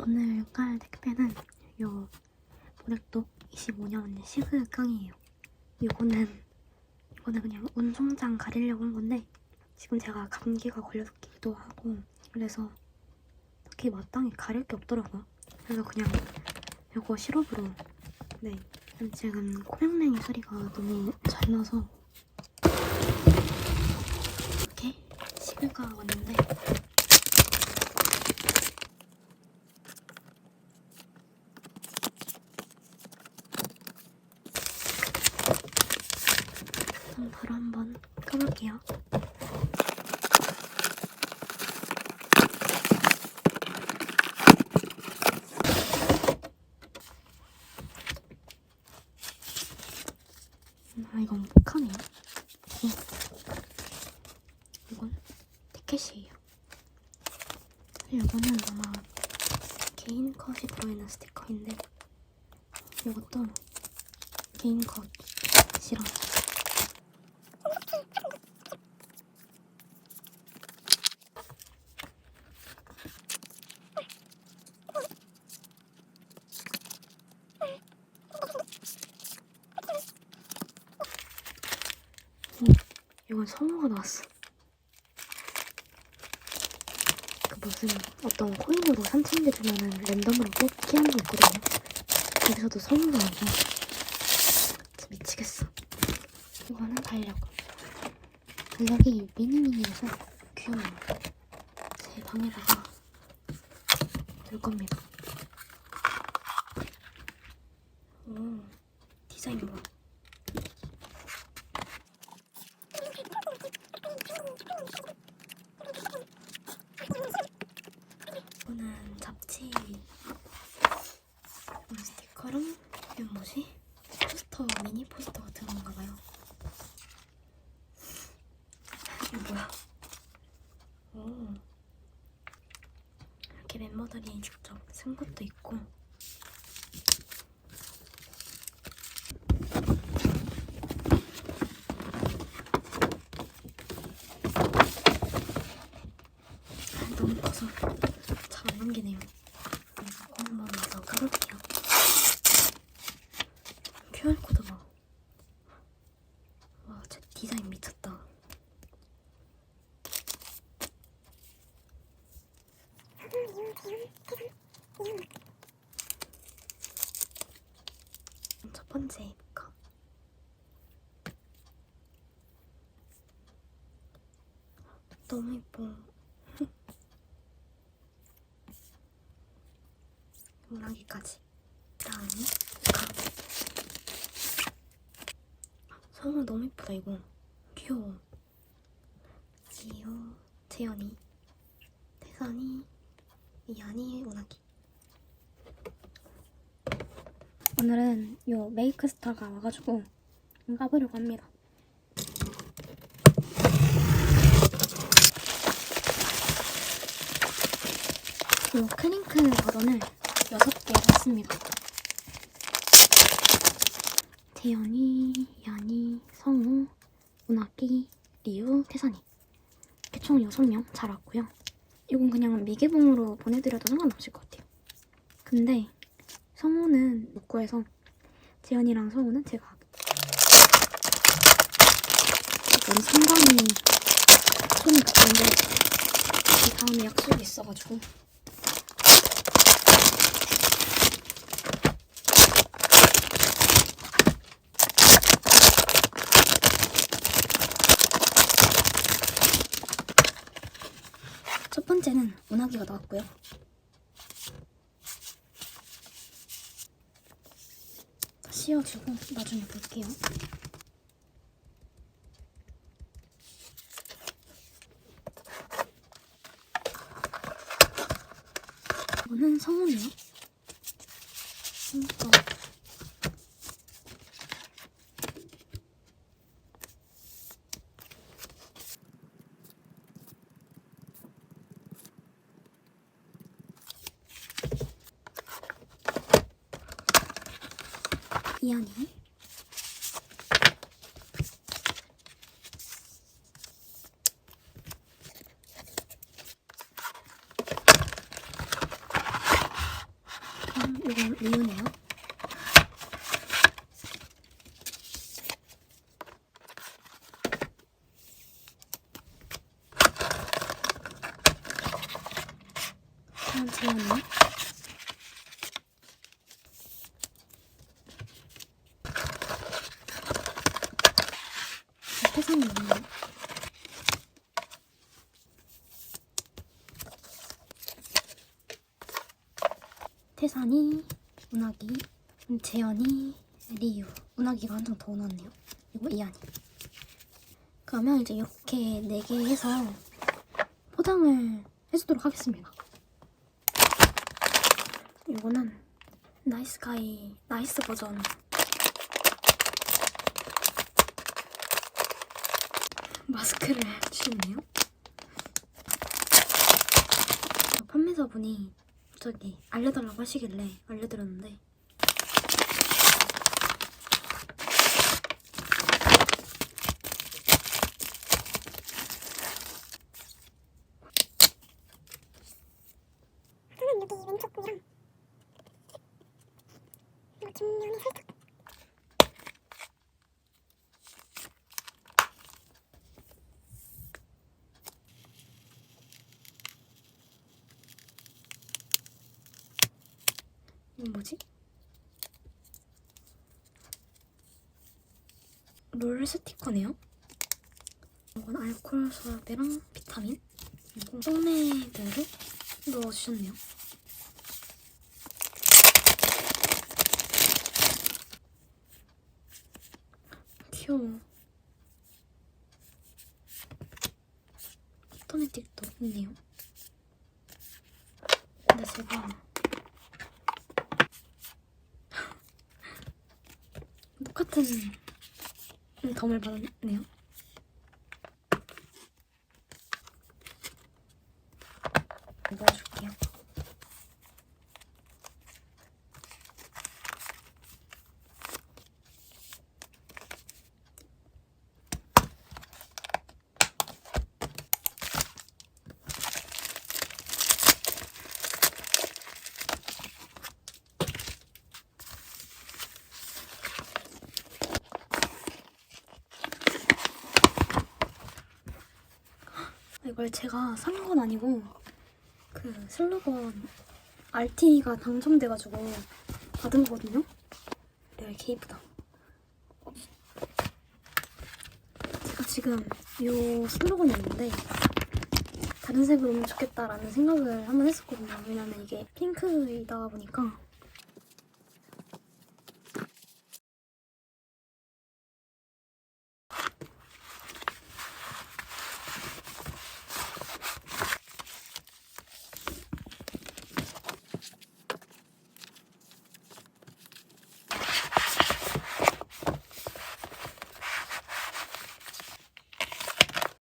오늘 깔 택배는 요 보렉독 25년 시그 깡이에요. 요거는 이거는 그냥 운송장 가리려고 한 건데 지금 제가 감기가 걸렸기도 하고 그래서 딱히 마땅히 가릴 게 없더라고요. 그래서 그냥 요거 시럽으로 네 지금 코맹맹이 소리가 너무 잘 나서 이렇게 시그가 왔는데 바로 한번 켜볼게요. 아 이건 복하네요. 어. 이건 티켓이에요. 이거는 아마 개인 컷이 들어있는 스티커인데 이것도 개인 컷이랑 이건 성우가 나왔어. 그 무슨 어떤 코인으로 3천 개 주면은 랜덤으로 뽑기 하는 거 있거든요. 거기서도 성우가 진짜 미치겠어. 이거는 달력. 달력이 미니미니여서 귀여워요. 제 방에다가 둘 겁니다. 오, 디자인 봐. 이거는 잡지 이거 스티커랑 이건 뭐지? 포스터 같은 건가 봐요. 이거 뭐야? 오 이렇게 멤버들이 직접 쓴 것도 있고 아, 너무 커서 잘 안 넘기네요. 이거 한번 더 까볼게요. QR코드 봐. 와, 제 디자인 미쳤다. 첫 번째 거. 너무 예뻐. 문학이까지. 다음이 가. 성우 너무 예쁘다 이거. 귀여워. 지효, 재현이, 태선이, 이한이, 운학이. 오늘은 요 메이크스타가 와가지고 까보려고 합니다. 요 크링클 버전을 6개 샀습니다. 재현이, 성우, 운학기, 리우, 태산이 이렇게 총 6명 잘 왔고요. 이건 그냥 미개봉으로 보내드려도 상관없을 것 같아요. 근데 성우는 못 구해서 재현이랑 성우는 제가 이건 상관이 손이 급한데 이 다음에 약속이 있어가지고 첫 번째는 운하기가 나왔고요. 씌워주고 나중에 볼게요. 이거는 성우네요. 성우거. 이안이 이건 리우네요. 다음 제안이요. 태산이 있네요. 태산이, 운하기, 재현이, 리유. 운하기가 한 장 더 나왔네요. 그리고 이한이. 그러면 이제 이렇게 4개 해서 포장을 해주도록 하겠습니다. 이거는 나이스 가이 나이스 버전 마스크를 주셨네요. 판매자분이 저기 알려달라고 하시길래 알려드렸는데. 여기 왼쪽 부위랑 이거 뒷면에 살짝 롤 스티커네요. 이건 알코올 수압이랑 비타민 그리고 소매들을 넣어주셨네요. 귀여워. 오토매틱도 있네요. 근데 제가 똑같은 덤을 받았네요. 넣어줄게요. 이걸 제가 산 건 아니고 그 슬로건 RT가 당첨돼가지고 받은 거거든요. 네, 이렇게 이쁘다. 제가 지금 이 슬로건이 있는데 다른 색으로 오면 좋겠다라는 생각을 한번 했었거든요. 왜냐면 이게 핑크이다 보니까